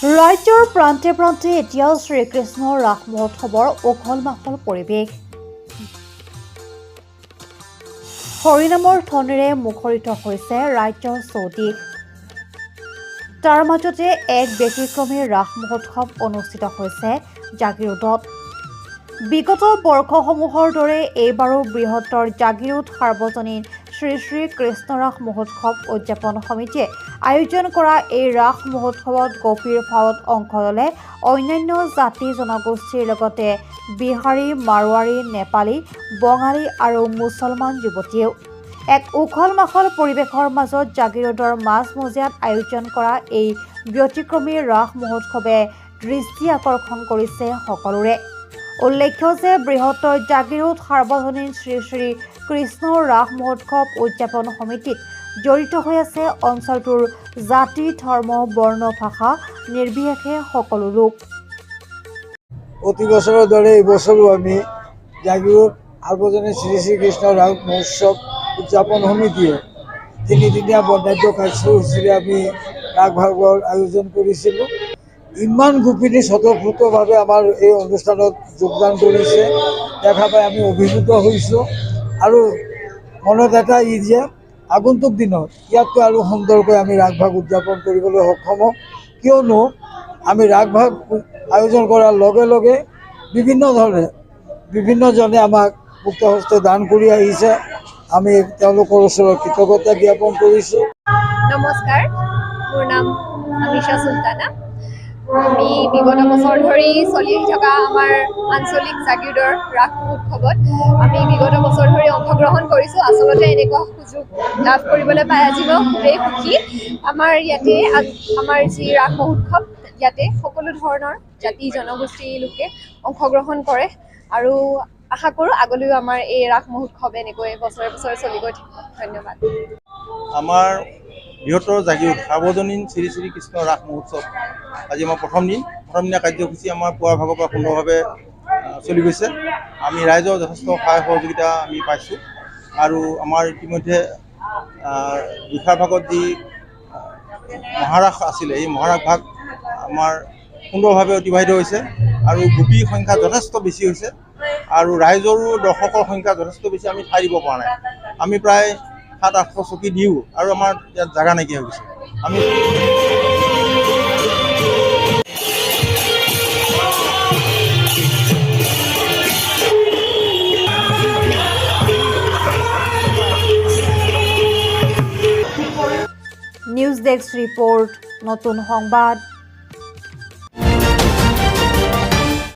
ৰাজ্যৰ প্ৰান্তে প্ৰান্তে এতিয়াও শ্ৰীকৃষ্ণৰ ৰাস মহোৎসৱৰ উখল মাখল পৰিৱেশ। হৰিনামৰ ধ্বনিৰে মুখৰিত হৈছে ৰাজ্যৰ চৌদিশ তাৰ মাজতে এক ব্যতিক্ৰমী ৰাস মহোৎসৱ অনুষ্ঠিত হৈছে জাগিৰোডত। বিগত বৰ্ষসমূহৰ দৰে এইবাৰো বৃহত্তৰ জাগিৰোড সাৰ্বজনীন শ্ৰী শ্ৰী কৃষ্ণৰাস মহোৎসৱ উদযাপন সমিতিয়ে আয়োজন কৰা এই ৰাস মহোৎসৱত গভীৰ ভাৱত অংশ ল'লে অন্যান্য জাতি জনগোষ্ঠীৰ লগতে বিহাৰী মাৰোৱাৰী নেপালী বঙালী আৰু মুছলমান যুৱতীয়েও। এক উখল মাখল পৰিৱেশৰ মাজত জাগিৰোডৰ মাজমজিয়াত আয়োজন কৰা এই ব্যতিক্ৰমী ৰাস মহোৎসৱে দৃষ্টি আকৰ্ষণ কৰিছে সকলোৰে। উল্লেখ্য যে বৃহত্তৰ জাগিৰোড সাৰ্বজনীন শ্ৰী শ্ৰী কৃষ্ণ ৰাস মহোৎসৱ উদযাপন সমিতিত জড়িত হৈ আছে অঞ্চলটোৰ জাতি, ধৰ্ম, বৰ্ণ, ভাষা নিৰ্বিশেষে সকলো লোক। প্রতি বছরের দরে এই আমি জাগিরোড সার্বজনীন শ্রী শ্রীকৃষ্ণ রাস মহোৎসৱ উদযাপন সমিতিয়ে তিনিদিনীয়া বৰ্ণাঢ্য কাৰ্যসূচীৰে আমি ৰাস ভাগৱৰ আয়োজন কৰিছিলোঁ। ইমান গোপিনী স্বতঃস্ফূৰ্তভাৱে আমাৰ এই অনুষ্ঠানত যোগদান কৰিছে। দেখা পাই আমি অভিভূত হৈছোঁ। আৰু মনত এটা ই যে আগন্তুক দিনত ইয়াতকৈ আৰু সুন্দৰকৈ আমি ৰাসভাগ উদযাপন কৰিবলৈ সক্ষম হ'ম কিয়নো আমি ৰাসভাগ আয়োজন কৰাৰ লগে লগে বিভিন্ন ধৰণে বিভিন্নজনে আমাক মুক্ত দান কৰি আহিছে। আমি তেওঁলোকৰ ওচৰত কৃতজ্ঞতা জ্ঞাপন কৰিছোঁ। নমস্কাৰ, মোৰ নাম আমিষা চুলতানা আমি বিগত বছৰ ধৰি চলি থকা আমাৰ আঞ্চলিক জাগিৰোডৰ ৰাস উৎসৱত আমি বিগত বছৰ ধৰি অংশগ্ৰহণ কৰিছোঁ। আচলতে এনেকুৱা সুযোগ লাভ কৰিবলৈ পাই আজি মই খুবেই সুখী। আমাৰ ইয়াতে আমাৰ যি ৰাস মহোৎসৱ ইয়াতে সকলো ধৰণৰ জাতি জনগোষ্ঠীৰ লোকে অংশগ্ৰহণ কৰে আৰু আশা কৰোঁ আগলৈও আমাৰ এই ৰাস মহোৎসৱ এনেকৈ বছৰে বছৰে চলি গৈ থাকিব ধন্যবাদ। আমাৰ বৃহত্তৰ জাগিৰোড সাৰ্বজনীন শ্ৰী শ্ৰী কৃষ্ণ ৰাস মহোৎসৱ আজি আমাৰ প্ৰথম দিন। প্ৰথম দিনা কাৰ্যসূচী আমাৰ পুৱাৰ ভাগৰ পৰা সুন্দৰভাৱে চলি গৈছে। আমি ৰাইজৰ যথেষ্ট সহায় সহযোগিতা আমি পাইছোঁ। আৰু আমাৰ ইতিমধ্যে নিশাৰ ভাগত যি মহাৰাস আছিলে এই মহাৰাস ভাগ আমাৰ সুন্দৰভাৱে অতিবাহিত হৈছে আৰু গোপীৰ সংখ্যা যথেষ্ট বেছি হৈছে আৰু ৰাইজৰো দৰ্শকৰ সংখ্যা যথেষ্ট বেছি আমি ঠাই দিব পৰা নাই। আমি প্ৰায় সাত আঠশ চকী দিওঁ আৰু আমাৰ ইয়াত জাগা নাইকিয়া হৈ গৈছে। আমি নিউজ ডেস্ক ৰিপৰ্ট নতুন সংবাদ।